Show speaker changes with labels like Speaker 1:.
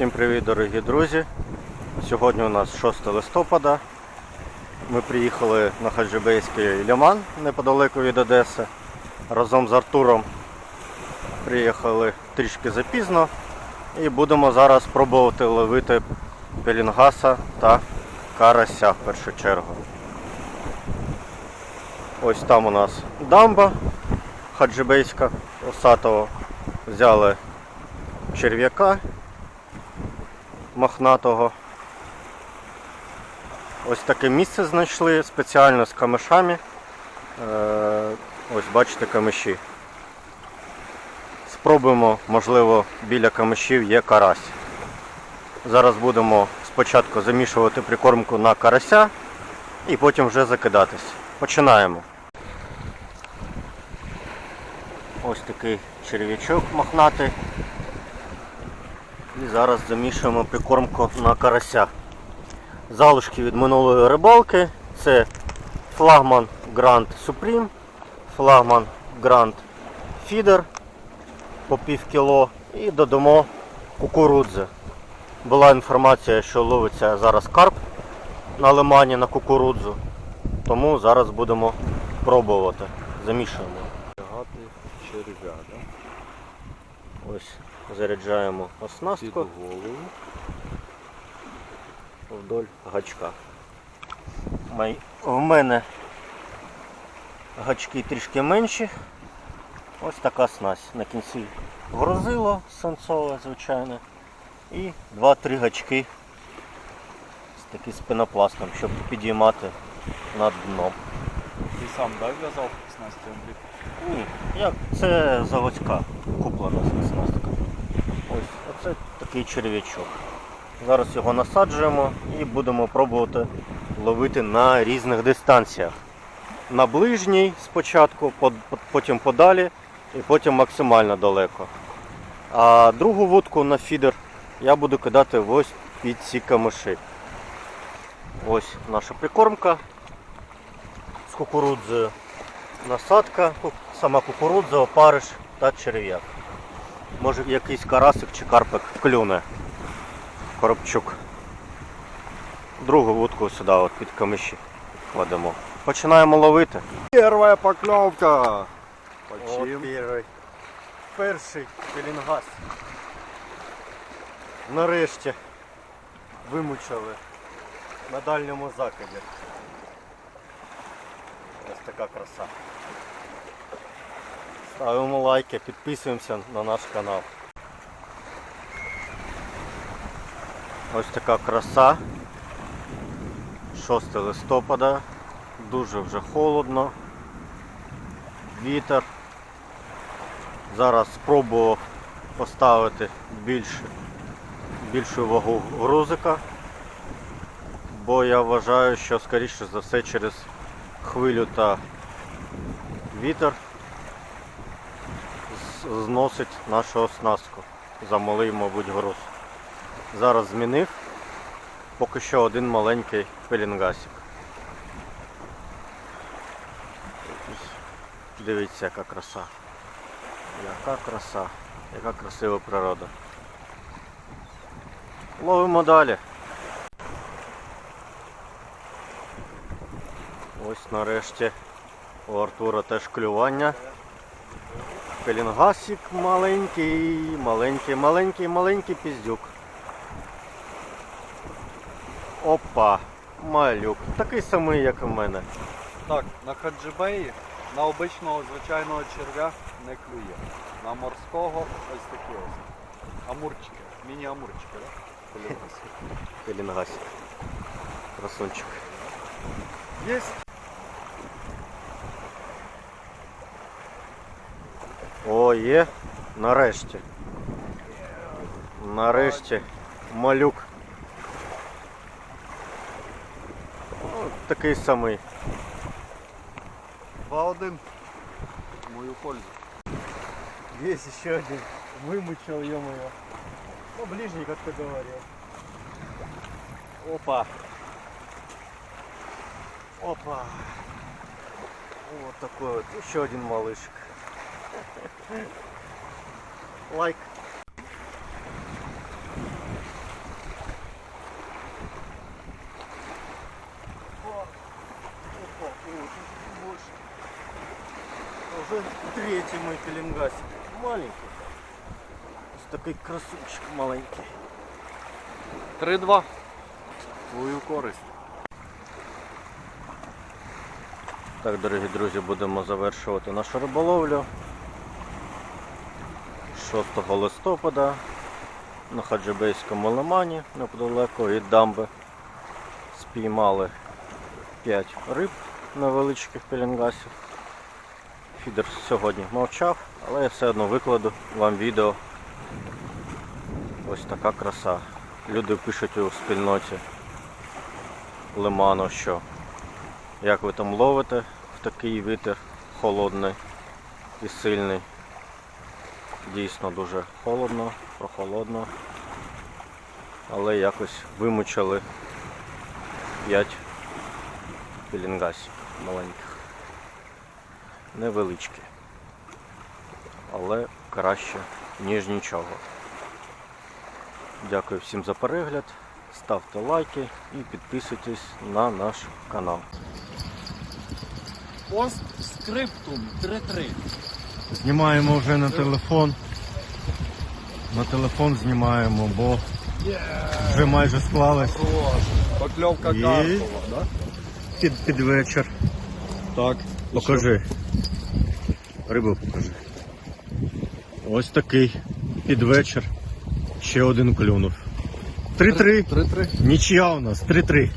Speaker 1: Всім привіт, дорогі друзі! Сьогодні у нас 6 листопада. Ми приїхали на Хаджибейський ліман неподалеку від Одеси. Разом з Артуром приїхали трішки запізно і будемо зараз пробувати ловити пелінгаса та карася в першу чергу. Ось там у нас дамба хаджибейська осатого. Взяли черв'яка мохнатого. Ось таке місце знайшли спеціально з камишами. Е, Ось бачите камиші. Спробуємо, можливо, біля камишів є карась. Зараз будемо спочатку замішувати прикормку на карася і потім вже закидатись. Починаємо. Ось такий черв'ячок мохнатий. І зараз замішуємо прикормку на карася. Залишки від минулої рибалки це флагман Grand Supreme, флагман Grand Feeder по пів кіло і додамо кукурудзи. Була інформація, що ловиться зараз карп на лимані на кукурудзу, тому зараз будемо пробувати. Замішуємо.
Speaker 2: Черв'я, да?
Speaker 1: Ось заряджаємо оснастку
Speaker 2: голову.
Speaker 1: вдоль гачка. В мене гачки трішки менші. Ось така снасть. На кінці грузило сонцове, звичайне. І 2-3 гачки з таким спинопластом, щоб підіймати над дном.
Speaker 2: Ти сам да, в'язав снасті Андрій?
Speaker 1: Ні, як це заводська куплена оснастка. Ось оце такий черв'ячок. Зараз його насаджуємо і будемо пробувати ловити на різних дистанціях. На ближній спочатку, по- по- потім подалі і потім максимально далеко. А другу вудку на фідер я буду кидати ось під ці камиші. Ось наша прикормка з кукурудзою насадка, сама кукурудза, опариш та черв'як. Може якийсь карасик чи карпик клюне. Коробчук. Другу вудку сюди от під камиші кладемо. Починаємо ловити.
Speaker 2: Перша покльовка! Почим?
Speaker 1: перший. Перший пелінгас. Нарешті вимучили на дальньому закиді. Ось така краса. Ставимо лайки, підписуємося на наш канал. Ось така краса. 6 листопада. Дуже вже холодно. Вітер. Зараз спробував поставити більше, більшу вагу грузика, бо я вважаю, що скоріше за все через хвилю та вітер зносить нашу оснастку. Замалий, мабуть, груз. Зараз змінив поки що один маленький пелінгасик. Дивіться, яка краса. Яка краса, яка красива природа. Ловимо далі. Ось нарешті у Артура теж клювання. Пелінгасик маленький, маленький, маленький, маленький піздюк. Опа, малюк. Такий самий, як і в мене.
Speaker 2: Так, на хаджибеї на обичного звичайного черв'я не клює. На морського ось такі ось. Амурчики. Міні-амурчики, так? Полюбасі.
Speaker 1: Пелінгасик. Красунчик.
Speaker 2: Єсть!
Speaker 1: О, є. Нарешті. Нарешті. Малюк. О, такий самий.
Speaker 2: 2-1. В мою пользу.
Speaker 1: Есть еще один. Вымучил, ё-моё. Ну, ближний, как ты говорил. Опа. Опа. Вот такой вот. Еще один малышек. Лайк. Уже третий мой калимгасик. Маленький. Такой красунчик маленький.
Speaker 2: 3-2. Твою користь.
Speaker 1: Так, дорогі друзі, будемо завершувати нашу риболовлю. 6 листопада на Хаджибейському лимані неподалеку від дамби спіймали 5 риб невеличких пеленгасів. Фідер сьогодні мовчав, але я все одно викладу вам відео. Ось така краса. Люди пишуть у спільноті лиману, що як ви там ловите в такий вітер холодний і сильний. Дійсно дуже холодно, прохолодно. Але якось вимучили 5 пілінгасів маленьких. Невеличкі. Але краще, ніж нічого. Дякую всім за перегляд. Ставте лайки і підписуйтесь на наш канал.
Speaker 2: Постскриптум 3-3.
Speaker 1: Знімаємо вже на телефон. На телефон знімаємо, бо вже майже склалось
Speaker 2: Покльовка
Speaker 1: Є.
Speaker 2: Карпова, да?
Speaker 1: під, під вечір.
Speaker 2: Так.
Speaker 1: Покажи. Рибу покажи. Ось такий під вечір. Ще один клюнув. 3-3.
Speaker 2: 3-3.
Speaker 1: Нічия у нас. 3-3.